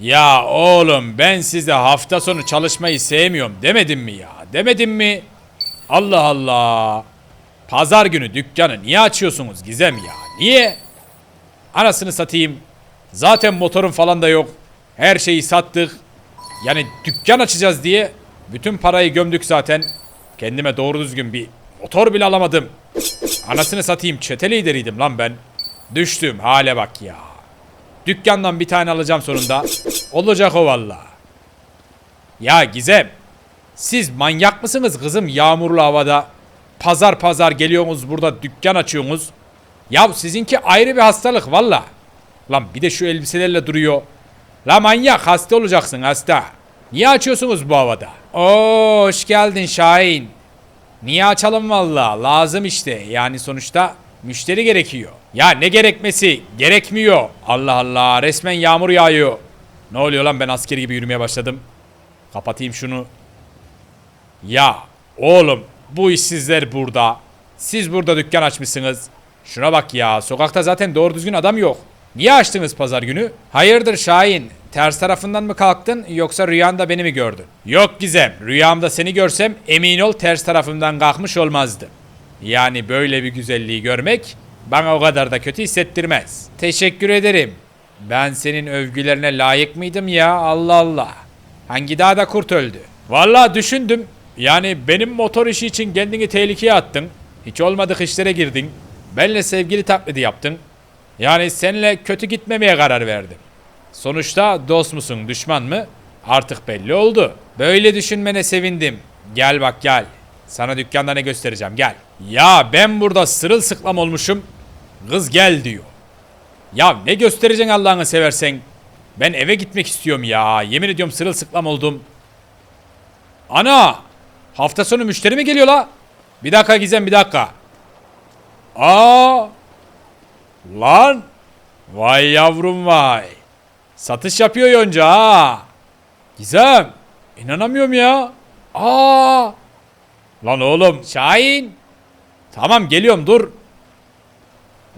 Ya oğlum ben size hafta sonu çalışmayı sevmiyorum demedim mi ya? Demedim mi? Allah Allah. Pazar günü dükkanı niye açıyorsunuz Gizem ya? Niye? Anasını satayım. Zaten motorun falan da yok. Her şeyi sattık. Yani dükkan açacağız diye bütün parayı gömdük zaten. Kendime doğru düzgün bir motor bile alamadım. Anasını satayım çete lideriydim lan ben. Düştüm hale bak ya. Dükkandan bir tane alacağım sonunda. Olacak o valla. Ya Gizem. Siz manyak mısınız kızım yağmurlu havada? Pazar pazar geliyorsunuz burada dükkan açıyorsunuz. Ya sizinki ayrı bir hastalık valla. Lan bir de şu elbiselerle duruyor. La manyak hasta olacaksın hasta. Niye açıyorsunuz bu havada? Oo hoş geldin Şahin. Niye açalım valla? Lazım işte. Yani sonuçta müşteri gerekiyor. Ya ne gerekmesi? Gerekmiyor. Allah Allah resmen yağmur yağıyor. Ne oluyor lan ben asker gibi yürümeye başladım. Kapatayım şunu. Ya oğlum bu işsizler burada. Siz burada dükkan açmışsınız. Şuna bak ya sokakta zaten doğru düzgün adam yok. Niye açtınız pazar günü? Hayırdır Şahin? Ters tarafından mı kalktın yoksa rüyanda beni mi gördün? Yok Gizem rüyamda seni görsem emin ol ters tarafımdan kalkmış olmazdı. Yani böyle bir güzelliği görmek bana o kadar da kötü hissettirmez. Teşekkür ederim. Ben senin övgülerine layık mıydım ya Allah Allah. Hangi dağda kurt öldü? Vallahi düşündüm. Yani benim motor işi için kendini tehlikeye attın. Hiç olmadık işlere girdin. Benle sevgili taklidi yaptın. Yani seninle kötü gitmemeye karar verdim. Sonuçta dost musun, düşman mı? Artık belli oldu. Böyle düşünmene sevindim. Gel bak gel. Sana dükkanda ne göstereceğim gel. Ya ben burada sırılsıklam olmuşum. Kız gel diyor. Ya ne göstereceksin Allah'ını seversen? Ben eve gitmek istiyorum ya. Yemin ediyorum sırılsıklam oldum. Ana! Hafta sonu müşteri mi geliyor la? Bir dakika Gizem bir dakika. Aa! Lan! Vay yavrum vay. Satış yapıyor Yonca ha. Gizem. inanamıyorum ya. Aa! Lan oğlum Şahin. Tamam geliyorum dur.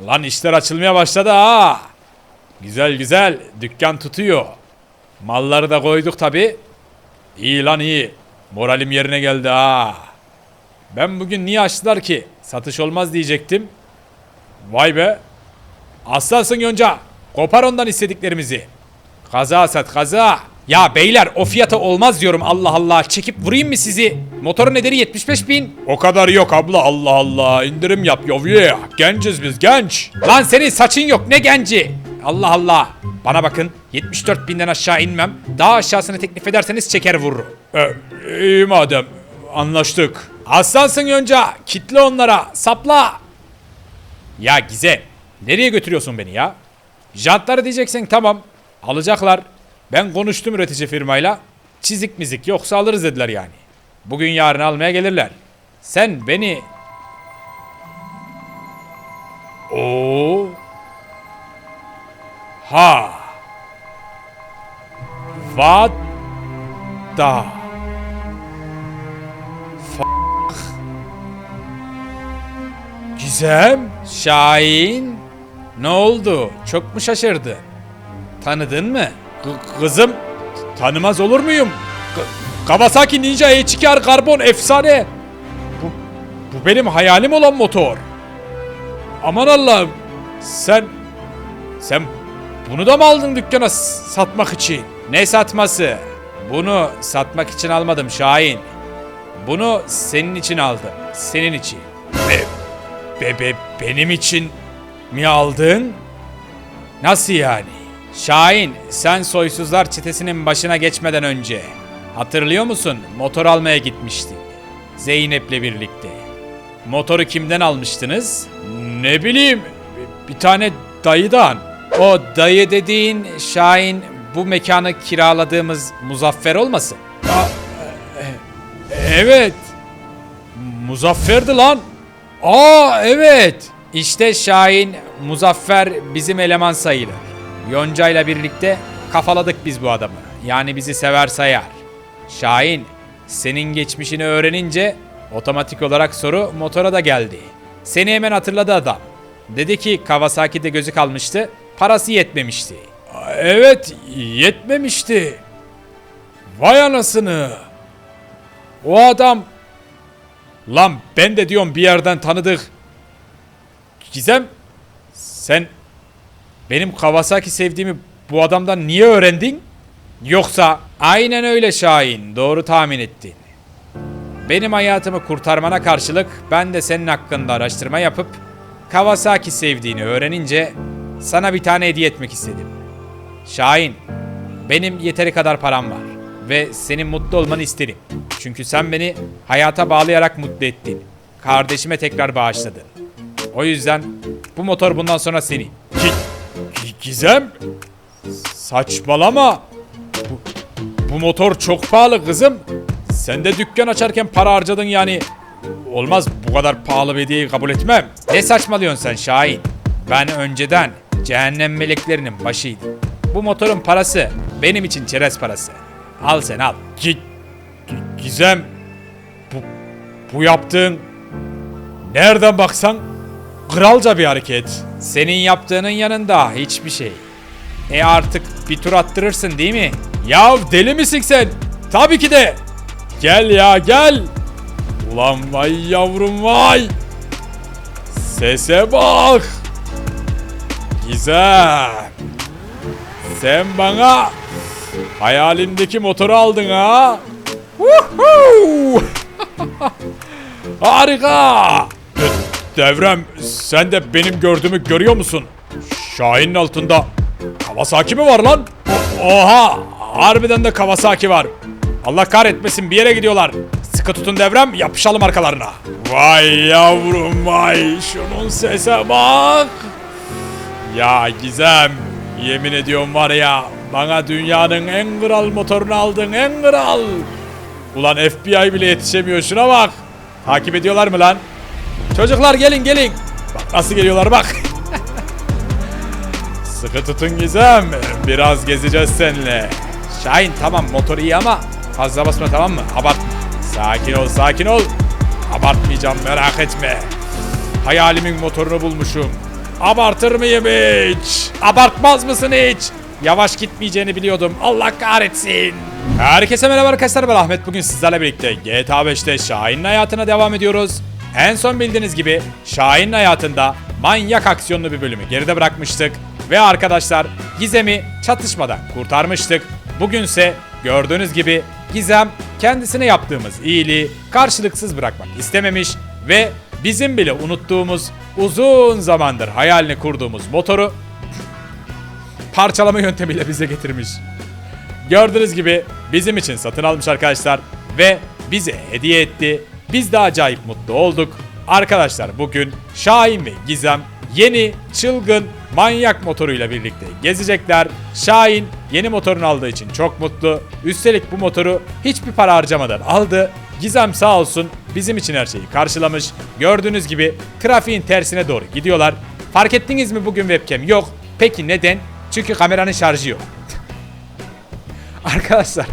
Lan işler açılmaya başladı ha. Güzel güzel dükkan tutuyor. Malları da koyduk tabi. İyi lan iyi. Moralim yerine geldi ha. Ben bugün niye açtılar ki? Satış olmaz diyecektim. Vay be. Aslansın Yonca. Kopar ondan istediklerimizi. Kaza sat kaza. Ya beyler o fiyata olmaz diyorum Allah Allah. Çekip vurayım mı sizi? Motorun ederi 75 bin. O kadar yok abla Allah Allah. İndirim yap yavruya. Genciz biz genç. Lan senin saçın yok ne genci? Allah Allah. Bana bakın 74 binden aşağı inmem. Daha aşağısını teklif ederseniz çeker vururum. E, iyi madem. Anlaştık. Aslansın Yonca. Kitle onlara. Sapla. Ya Gize, nereye götürüyorsun beni ya? Jantları diyeceksin tamam. Alacaklar. Ben konuştum üretici firmayla. Çizik mizik yoksa alırız dediler yani. Bugün yarın almaya gelirler. Sen beni... Oo. Ha. What the... Gizem, Şahin. Ne oldu? Çok mu şaşırdın? Tanıdın mı? K- kızım, tanımaz olur muyum? K- Kawasaki Ninja H2R karbon efsane. Bu, bu benim hayalim olan motor. Aman Allah'ım. Sen, sen bunu da mı aldın dükkana s- satmak için? Ne satması? Bunu satmak için almadım Şahin. Bunu senin için aldım. Senin için. Be, be, be- benim için mi aldın? Nasıl yani? Şahin, sen soysuzlar çetesinin başına geçmeden önce hatırlıyor musun? Motor almaya gitmiştin. Zeynep'le birlikte. Motoru kimden almıştınız? Ne bileyim, bir tane dayıdan. O dayı dediğin Şahin bu mekanı kiraladığımız Muzaffer olmasın? Aa, evet. Muzaffer'di lan. Aa evet. İşte Şahin Muzaffer bizim eleman sayılır. Yonca ile birlikte kafaladık biz bu adamı. Yani bizi sever sayar. Şahin senin geçmişini öğrenince otomatik olarak soru motora da geldi. Seni hemen hatırladı adam. Dedi ki Kawasaki'de gözü kalmıştı, parası yetmemişti. Evet yetmemişti. Vay anasını. O adam... Lan ben de diyorum bir yerden tanıdık. Gizem sen benim Kawasaki sevdiğimi bu adamdan niye öğrendin? Yoksa aynen öyle Şahin doğru tahmin ettin. Benim hayatımı kurtarmana karşılık ben de senin hakkında araştırma yapıp Kawasaki sevdiğini öğrenince sana bir tane hediye etmek istedim. Şahin, benim yeteri kadar param var ve senin mutlu olmanı isterim. Çünkü sen beni hayata bağlayarak mutlu ettin. Kardeşime tekrar bağışladın. O yüzden bu motor bundan sonra senin. Gizem? Saçmalama. Bu, bu motor çok pahalı kızım. Sen de dükkan açarken para harcadın yani. Olmaz bu kadar pahalı bir hediyeyi kabul etmem. Ne saçmalıyorsun sen Şahin? Ben önceden cehennem meleklerinin başıydım. Bu motorun parası benim için çerez parası. Al sen al. Gi- Gizem bu, bu yaptığın nereden baksan kralca bir hareket. Senin yaptığının yanında hiçbir şey. E artık bir tur attırırsın değil mi? Ya deli misin sen? Tabii ki de. Gel ya gel. Ulan vay yavrum vay. Sese bak. Güzel. Sen bana hayalimdeki motoru aldın ha. Woohoo! Harika. De- Devrem sen de benim gördüğümü görüyor musun? Şahin'in altında Kawasaki mi var lan? Oha! Harbiden de Kawasaki var. Allah kahretmesin bir yere gidiyorlar. Sıkı tutun devrem yapışalım arkalarına. Vay yavrum vay şunun sese bak. Ya Gizem yemin ediyorum var ya bana dünyanın en kral motorunu aldın en kral. Ulan FBI bile yetişemiyor şuna bak. Takip ediyorlar mı lan? Çocuklar gelin gelin. Bak nasıl geliyorlar bak. Sıkı tutun Gizem. Biraz gezeceğiz seninle. Şahin tamam motor iyi ama fazla basma tamam mı? Abartma. Sakin ol sakin ol. Abartmayacağım merak etme. Hayalimin motorunu bulmuşum. Abartır mıyım hiç? Abartmaz mısın hiç? Yavaş gitmeyeceğini biliyordum. Allah kahretsin. Herkese merhaba arkadaşlar ben Ahmet. Bugün sizlerle birlikte GTA 5'te Şahin'in hayatına devam ediyoruz. En son bildiğiniz gibi Şahin'in hayatında manyak aksiyonlu bir bölümü geride bırakmıştık. Ve arkadaşlar Gizem'i çatışmadan kurtarmıştık. Bugünse gördüğünüz gibi Gizem kendisine yaptığımız iyiliği karşılıksız bırakmak istememiş ve bizim bile unuttuğumuz uzun zamandır hayalini kurduğumuz motoru parçalama yöntemiyle bize getirmiş. Gördüğünüz gibi bizim için satın almış arkadaşlar ve bize hediye etti. Biz de acayip mutlu olduk. Arkadaşlar bugün Şahin ve Gizem yeni çılgın manyak motoruyla birlikte gezecekler. Şahin yeni motorunu aldığı için çok mutlu. Üstelik bu motoru hiçbir para harcamadan aldı. Gizem sağ olsun bizim için her şeyi karşılamış. Gördüğünüz gibi trafiğin tersine doğru gidiyorlar. Fark ettiniz mi bugün webcam yok. Peki neden? Çünkü kameranın şarjı yok. Arkadaşlar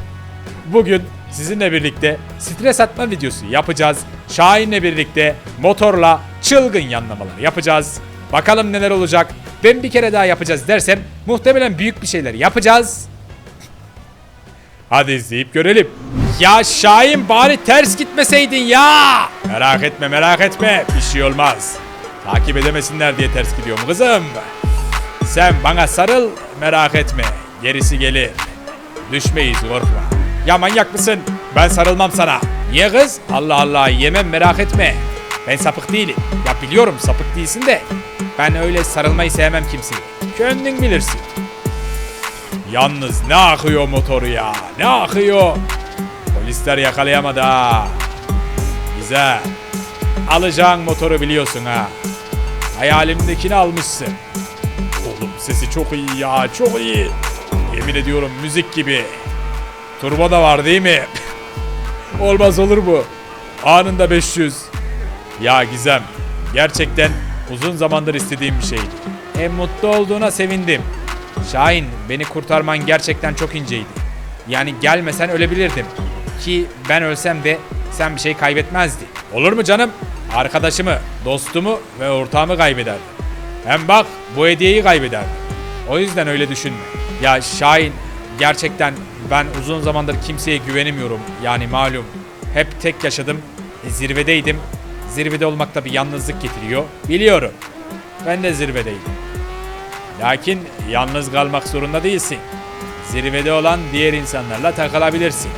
bugün sizinle birlikte stres atma videosu yapacağız. Şahin'le birlikte motorla çılgın yanlamalar yapacağız. Bakalım neler olacak. Ben bir kere daha yapacağız dersem muhtemelen büyük bir şeyler yapacağız. Hadi izleyip görelim. Ya Şahin bari ters gitmeseydin ya. Merak etme merak etme bir şey olmaz. Takip edemesinler diye ters gidiyorum kızım. Sen bana sarıl merak etme. Gerisi gelir. Düşmeyiz korkma. Ya manyak mısın? Ben sarılmam sana. Niye kız? Allah Allah yemem merak etme. Ben sapık değilim. Ya biliyorum sapık değilsin de. Ben öyle sarılmayı sevmem kimseye. Kendin bilirsin. Yalnız ne akıyor motoru ya. Ne akıyor. Polisler yakalayamadı ha. Güzel. Alacağın motoru biliyorsun ha. Hayalimdekini almışsın. Oğlum sesi çok iyi ya çok iyi. Yemin ediyorum müzik gibi. Turbo da var değil mi? Olmaz olur mu? Anında 500. Ya Gizem gerçekten uzun zamandır istediğim bir şeydi. Hem mutlu olduğuna sevindim. Şahin beni kurtarman gerçekten çok inceydi. Yani gelmesen ölebilirdim. Ki ben ölsem de sen bir şey kaybetmezdin. Olur mu canım? Arkadaşımı, dostumu ve ortağımı kaybederdim. Hem bak bu hediyeyi kaybederdim. O yüzden öyle düşünme. Ya Şahin gerçekten ben uzun zamandır kimseye güvenemiyorum. Yani malum hep tek yaşadım. E, zirvedeydim. Zirvede olmak da bir yalnızlık getiriyor. Biliyorum. Ben de zirvedeydim. Lakin yalnız kalmak zorunda değilsin. Zirvede olan diğer insanlarla takılabilirsin.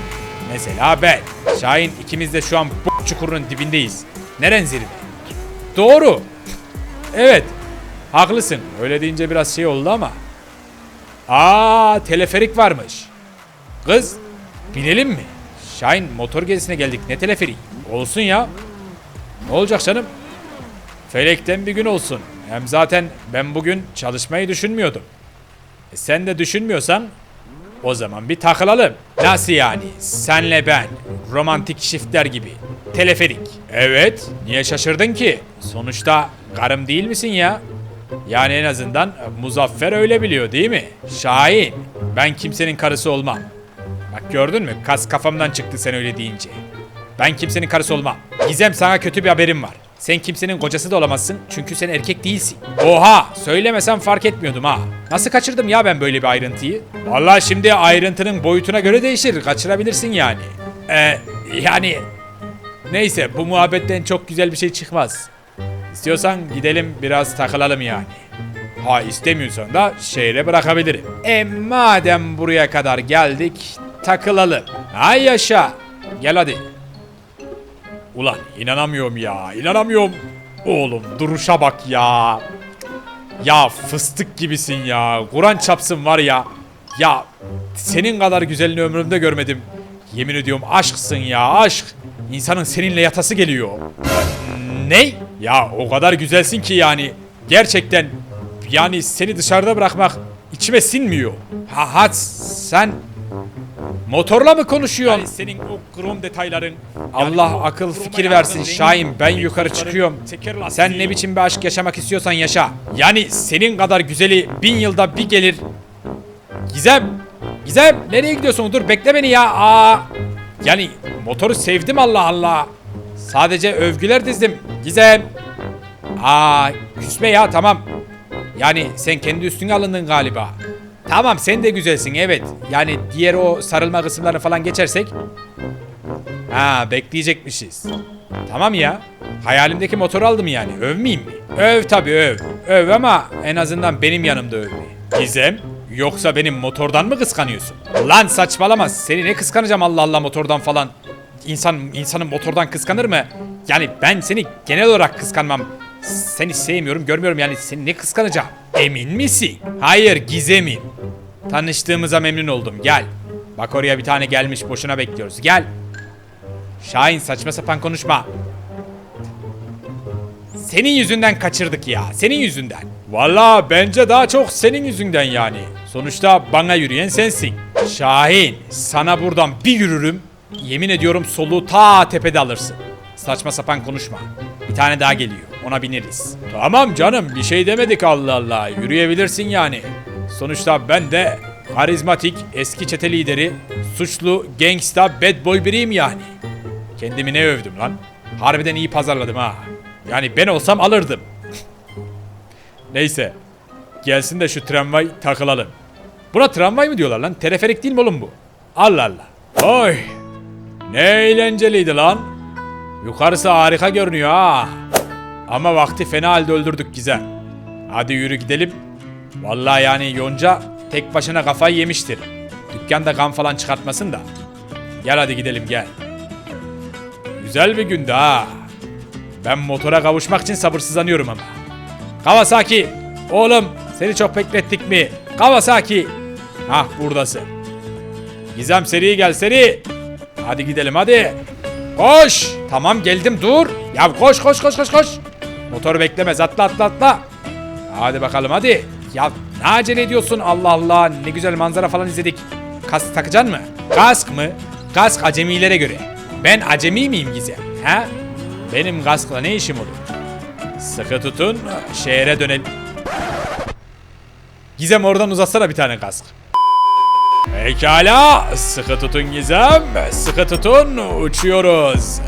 Mesela ben. Şahin ikimiz de şu an bu çukurun dibindeyiz. Neren zirve? Doğru. Evet. Haklısın. Öyle deyince biraz şey oldu ama. Aa, teleferik varmış. Kız, binelim mi? Şahin motor gezisine geldik. Ne teleferik? Olsun ya. Ne olacak canım? Felekten bir gün olsun. Hem zaten ben bugün çalışmayı düşünmüyordum. E sen de düşünmüyorsan o zaman bir takılalım. Nasıl yani? Senle ben. Romantik çiftler gibi. Teleferik. Evet. Niye şaşırdın ki? Sonuçta karım değil misin ya? Yani en azından Muzaffer öyle biliyor değil mi? Şahin. Ben kimsenin karısı olmam. Bak gördün mü? Kas kafamdan çıktı sen öyle deyince. Ben kimsenin karısı olmam. Gizem sana kötü bir haberim var. Sen kimsenin kocası da olamazsın çünkü sen erkek değilsin. Oha! Söylemesem fark etmiyordum ha. Nasıl kaçırdım ya ben böyle bir ayrıntıyı? Vallahi şimdi ayrıntının boyutuna göre değişir. Kaçırabilirsin yani. Ee, yani... Neyse bu muhabbetten çok güzel bir şey çıkmaz. İstiyorsan gidelim biraz takılalım yani. Ha istemiyorsan da şehre bırakabilirim. E madem buraya kadar geldik takılalım. Hay yaşa. Gel hadi. Ulan inanamıyorum ya inanamıyorum. Oğlum duruşa bak ya. Ya fıstık gibisin ya. Kur'an çapsın var ya. Ya senin kadar güzelini ömrümde görmedim. Yemin ediyorum aşksın ya aşk. İnsanın seninle yatası geliyor. Ne? Ya o kadar güzelsin ki yani. Gerçekten yani seni dışarıda bırakmak içime sinmiyor. Ha ha sen motorla mı konuşuyorsun? Yani senin o krom detayların. Allah akıl fikir versin Şahin ben yukarı çıkıyorum. Sen ne biçim bir aşk yaşamak istiyorsan yaşa. Yani senin kadar güzeli bin yılda bir gelir. Gizem. Gizem nereye gidiyorsun? Dur bekle beni ya. Aa. Yani motoru sevdim Allah Allah. Sadece övgüler dizdim. Gizem. Aa küsme ya tamam. Yani sen kendi üstüne alındın galiba. Tamam sen de güzelsin evet. Yani diğer o sarılma kısımlarını falan geçersek. Ha bekleyecekmişiz. Tamam ya. Hayalimdeki motoru aldım yani. Övmeyeyim mi? Öv tabi öv. Öv ama en azından benim yanımda öv. Gizem. Yoksa benim motordan mı kıskanıyorsun? Lan saçmalama. Seni ne kıskanacağım Allah Allah motordan falan. İnsan insanın motordan kıskanır mı? Yani ben seni genel olarak kıskanmam. Seni sevmiyorum, görmüyorum yani seni ne kıskanacağım? Emin misin? Hayır, gizemim. Tanıştığımıza memnun oldum. Gel. Bak oraya bir tane gelmiş, boşuna bekliyoruz. Gel. Şahin saçma sapan konuşma. Senin yüzünden kaçırdık ya. Senin yüzünden. Valla bence daha çok senin yüzünden yani. Sonuçta bana yürüyen sensin. Şahin sana buradan bir yürürüm. Yemin ediyorum soluğu ta tepede alırsın. Saçma sapan konuşma. Bir tane daha geliyor. Ona bineriz. Tamam canım bir şey demedik Allah Allah. Yürüyebilirsin yani. Sonuçta ben de karizmatik eski çete lideri, suçlu, gangsta, bad boy biriyim yani. Kendimi ne övdüm lan. Harbiden iyi pazarladım ha. Yani ben olsam alırdım. Neyse. Gelsin de şu tramvay takılalım. Buna tramvay mı diyorlar lan? Teleferik değil mi oğlum bu? Allah Allah. Oy. Ne eğlenceliydi lan. Yukarısı harika görünüyor ha. Ama vakti fena halde öldürdük Gizem. Hadi yürü gidelim. Vallahi yani Yonca tek başına kafayı yemiştir. Dükkanda kan falan çıkartmasın da. Gel hadi gidelim gel. Güzel bir gündü ha. Ben motora kavuşmak için sabırsızlanıyorum ama. Kawasaki! Oğlum seni çok beklettik mi? Kawasaki! Hah buradasın. Gizem seri gel seri. Hadi gidelim hadi. Koş. Tamam geldim dur. Ya koş koş koş koş koş. Motoru beklemez atla atla atla. Hadi bakalım hadi. Ya ne acele ediyorsun Allah Allah ne güzel manzara falan izledik. Kask takacaksın mı? Kask mı? Kask acemilere göre. Ben acemi miyim Gizem? Ha? Benim kaskla ne işim olur? Sıkı tutun şehre dönelim. Gizem oradan uzatsana bir tane kask. Pekala, sıkı tutun Gizem, sıkı tutun, uçuyoruz.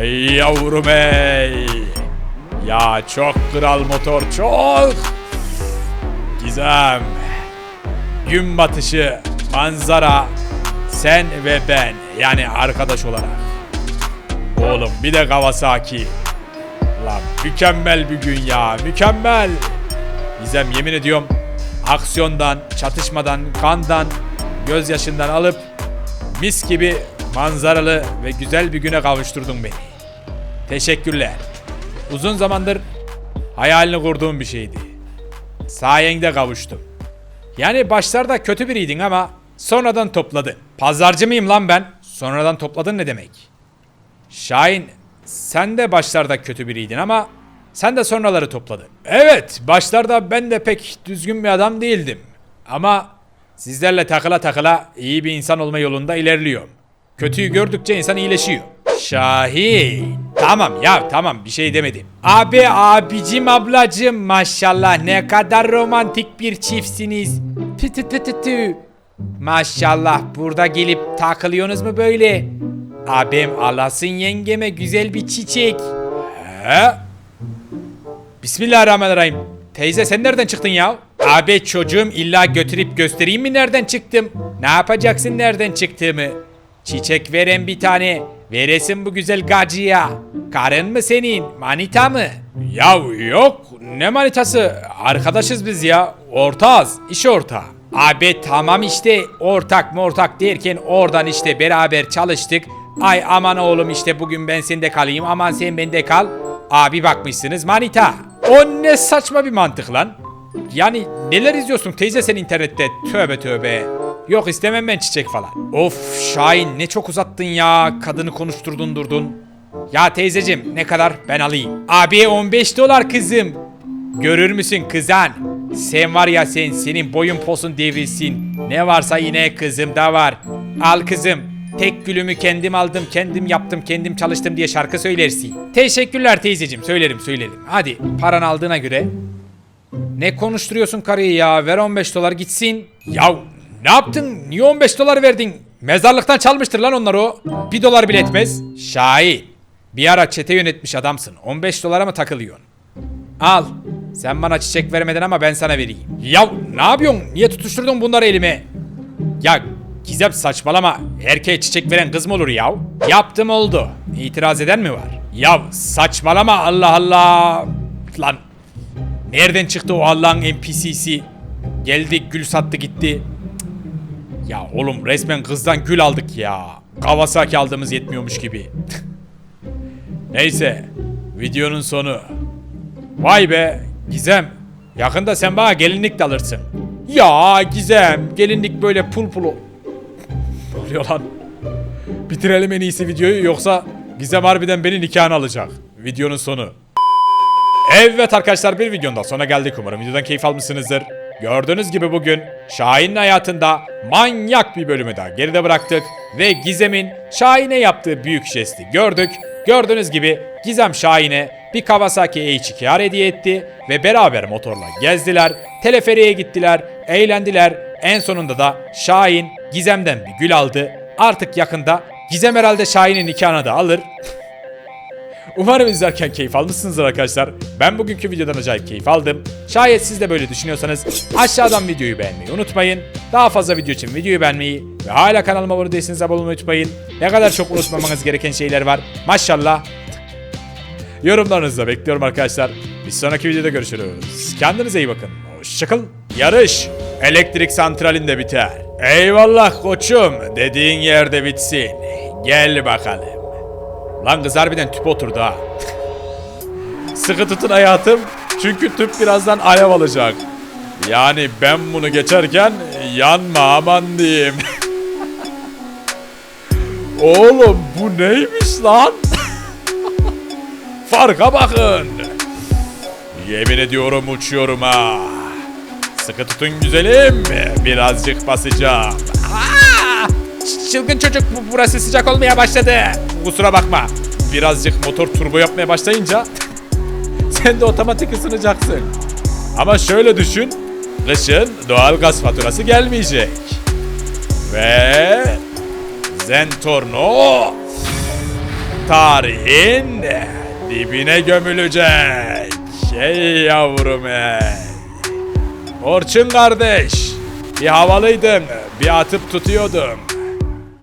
Ey yavrum ey. Ya çok kral motor, çok. Gizem. gün batışı, manzara, sen ve ben yani arkadaş olarak. Oğlum bir de Kawasaki. Lan mükemmel bir gün ya mükemmel. Gizem yemin ediyorum aksiyondan, çatışmadan, kandan, gözyaşından alıp mis gibi manzaralı ve güzel bir güne kavuşturdun beni. Teşekkürler. Uzun zamandır hayalini kurduğum bir şeydi. Sayende kavuştum. Yani başlarda kötü biriydin ama sonradan topladın. Pazarcı mıyım lan ben? Sonradan topladın ne demek? Şahin sen de başlarda kötü biriydin ama sen de sonraları topladın. Evet başlarda ben de pek düzgün bir adam değildim. Ama sizlerle takıla takıla iyi bir insan olma yolunda ilerliyorum. Kötüyü gördükçe insan iyileşiyor. Şahin. Tamam ya tamam bir şey demedim. Abi abicim ablacım maşallah ne kadar romantik bir çiftsiniz. Tü tü tü tü tü. Maşallah burada gelip takılıyorsunuz mu böyle? Abim alasın yengeme güzel bir çiçek. He? Bismillahirrahmanirrahim. Teyze sen nereden çıktın ya? Abi çocuğum illa götürüp göstereyim mi nereden çıktım? Ne yapacaksın nereden çıktığımı? Çiçek veren bir tane. Veresin bu güzel gacıya. Karın mı senin? Manita mı? Ya yok. Ne manitası? Arkadaşız biz ya. Ortağız. iş ortağı. Abi tamam işte ortak mı ortak derken oradan işte beraber çalıştık. Ay aman oğlum işte bugün ben sende kalayım aman sen bende kal. Abi bakmışsınız manita. O ne saçma bir mantık lan. Yani neler izliyorsun teyze sen internette? Tövbe tövbe. Yok istemem ben çiçek falan. Of Şahin ne çok uzattın ya. Kadını konuşturdun durdun. Ya teyzecim ne kadar ben alayım. Abi 15 dolar kızım. Görür müsün kızan? Sen var ya sen senin boyun posun devrilsin. Ne varsa yine kızım da var. Al kızım. Tek gülümü kendim aldım, kendim yaptım, kendim çalıştım diye şarkı söylersin. Teşekkürler teyzecim, söylerim söylerim. Hadi paran aldığına göre. Ne konuşturuyorsun karıyı ya? Ver 15 dolar gitsin. Ya ne yaptın? Niye 15 dolar verdin? Mezarlıktan çalmıştır lan onlar o. 1 dolar bile etmez. Şahin. Bir ara çete yönetmiş adamsın. 15 dolara mı takılıyorsun? Al. Sen bana çiçek vermedin ama ben sana vereyim. Ya ne yapıyorsun? Niye tutuşturdun bunları elime? Ya Gizem saçmalama. Erkeğe çiçek veren kız mı olur ya? Yaptım oldu. İtiraz eden mi var? Ya saçmalama Allah Allah. Lan nereden çıktı o Allah'ın NPC'si? Geldi gül sattı gitti. Ya oğlum resmen kızdan gül aldık ya. Kawasaki aldığımız yetmiyormuş gibi. Neyse. Videonun sonu. Vay be Gizem. Yakında sen bana gelinlik de alırsın. Ya Gizem gelinlik böyle pul pulu. Ne oluyor lan? Bitirelim en iyisi videoyu yoksa Gizem harbiden beni nikahına alacak. Videonun sonu. Evet arkadaşlar bir videonun daha sonuna geldik. Umarım videodan keyif almışsınızdır. Gördüğünüz gibi bugün Şahin'in hayatında manyak bir bölümü daha geride bıraktık. Ve Gizem'in Şahin'e yaptığı büyük jesti gördük. Gördüğünüz gibi Gizem Şahin'e bir Kawasaki H2R hediye etti ve beraber motorla gezdiler, teleferiye gittiler, eğlendiler. En sonunda da Şahin Gizem'den bir gül aldı. Artık yakında Gizem herhalde Şahin'in nikahına da alır. Umarım izlerken keyif almışsınızdır arkadaşlar. Ben bugünkü videodan acayip keyif aldım. Şayet siz de böyle düşünüyorsanız aşağıdan videoyu beğenmeyi unutmayın. Daha fazla video için videoyu beğenmeyi ve hala kanalıma abone değilseniz abone olmayı unutmayın. Ne kadar çok unutmamanız gereken şeyler var. Maşallah. Yorumlarınızı da bekliyorum arkadaşlar. Bir sonraki videoda görüşürüz. Kendinize iyi bakın. Hoşçakalın. Yarış elektrik santralinde biter. Eyvallah koçum. Dediğin yerde bitsin. Gel bakalım. Lan kız harbiden tüp oturdu ha. Sıkı tutun hayatım. Çünkü tüp birazdan alev alacak. Yani ben bunu geçerken yanma aman diyeyim. Oğlum bu neymiş lan? Farka bakın. Yemin ediyorum uçuyorum ha. Sıkı tutun güzelim. Birazcık basacağım. Aa! Çılgın çocuk bu- burası sıcak olmaya başladı. Kusura bakma. Birazcık motor turbo yapmaya başlayınca sen de otomatik ısınacaksın. Ama şöyle düşün. Kışın doğal gaz faturası gelmeyecek. Ve Zentorno tarihin dibine gömülecek. Ey yavrum ey. Orçun kardeş. Bir havalıydın. Bir atıp tutuyordun.